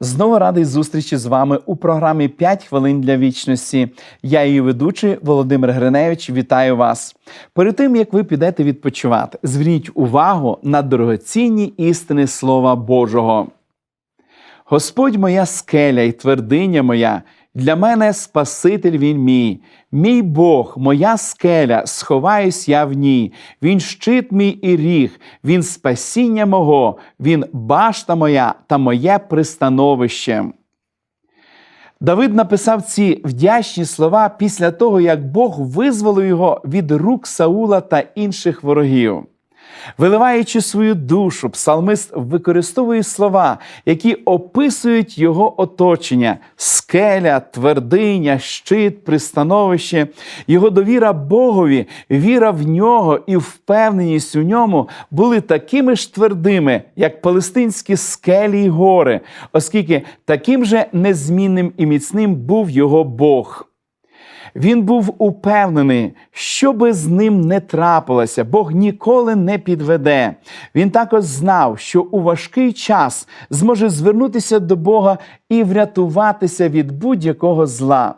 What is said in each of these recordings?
Знову радий зустрічі з вами у програмі «5 хвилин для вічності. Я її ведучий Володимир Гриневич. Вітаю вас. Перед тим як ви підете відпочивати, зверніть увагу на дорогоцінні істини Слова Божого. Господь моя скеля і твердиня моя, для мене Спаситель він мій, мій Бог, моя скеля, сховаюсь я в ній. Він щит мій і ріг, він спасіння мого, він башта моя та моє пристановище. Давид написав ці вдячні слова після того, як Бог визволив його від рук Саула та інших ворогів. Виливаючи свою душу, псалмист використовує слова, які описують його оточення: скеля, твердиня, щит, пристановище, його довіра Богові, віра в нього і впевненість у ньому були такими ж твердими, як палестинські скелі й гори, оскільки таким же незмінним і міцним був його Бог. Він був упевнений, що би з ним не трапилося, Бог ніколи не підведе. Він також знав, що у важкий час зможе звернутися до Бога і врятуватися від будь-якого зла.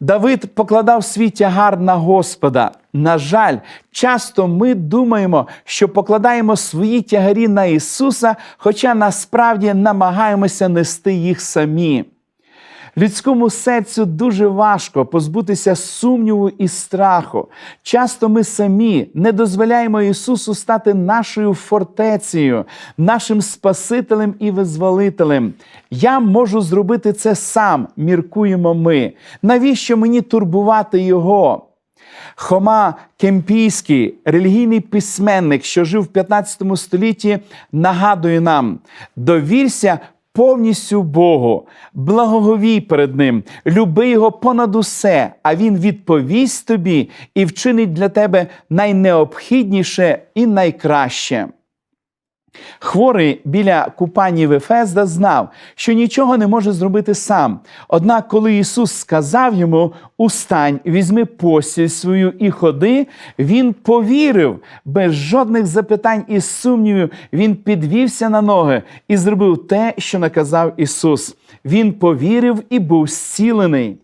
Давид покладав свій тягар на Господа. На жаль, часто ми думаємо, що покладаємо свої тягарі на Ісуса, хоча насправді намагаємося нести їх самі. Людському серцю дуже важко позбутися сумніву і страху. Часто ми самі не дозволяємо Ісусу стати нашою фортецею, нашим Спасителем і визволителем. Я можу зробити це сам, міркуємо ми. Навіщо мені турбувати Його? Хома Кемпійський, релігійний письменник, що жив в 15 столітті, нагадує нам: довірся повністю Богу, благоговій перед Ним, люби Його понад усе, а Він відповість тобі і вчинить для тебе найнеобхідніше і найкраще. Хворий біля купані Вефезда знав, що нічого не може зробити сам. Однак, коли Ісус сказав йому Устань, візьми постіль свою і ходи, він повірив, без жодних запитань і сумнівів, він підвівся на ноги і зробив те, що наказав Ісус. Він повірив і був зцілений.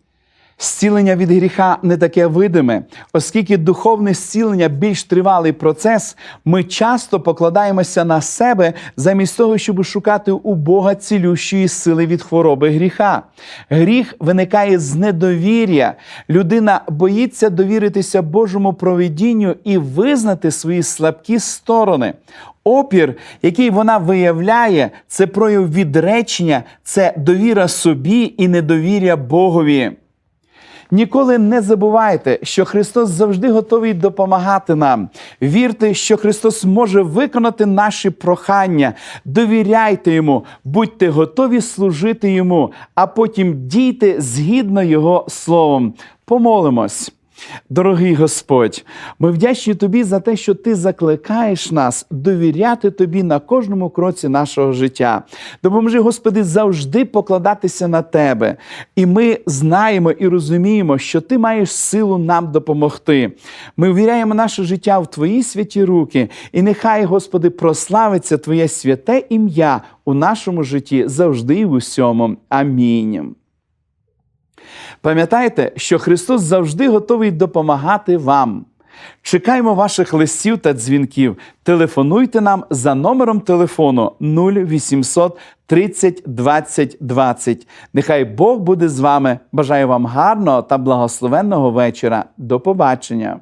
Зцілення від гріха не таке видиме, оскільки духовне зцілення більш тривалий процес, ми часто покладаємося на себе замість того, щоб шукати у Бога цілющої сили від хвороби гріха. Гріх виникає з недовір'я. Людина боїться довіритися Божому провидінню і визнати свої слабкі сторони. Опір, який вона виявляє, це прояв відречення, це довіра собі і недовір'я Богові. Ніколи не забувайте, що Христос завжди готовий допомагати нам. Вірте, що Христос може виконати наші прохання. Довіряйте Йому, будьте готові служити Йому, а потім дійте згідно Його словом. Помолимось. Дорогий Господь, ми вдячні Тобі за те, що Ти закликаєш нас довіряти Тобі на кожному кроці нашого життя. Допоможи, Господи, завжди покладатися на Тебе. І ми знаємо і розуміємо, що Ти маєш силу нам допомогти. Ми ввіряємо наше життя в Твої святі руки, і нехай, Господи, прославиться Твоє святе ім'я у нашому житті завжди і в усьому. Амінь. Пам'ятайте, що Христос завжди готовий допомагати вам. Чекаємо ваших листів та дзвінків. Телефонуйте нам за номером телефону 0800 30 20 20. Нехай Бог буде з вами. Бажаю вам гарного та благословенного вечора. До побачення!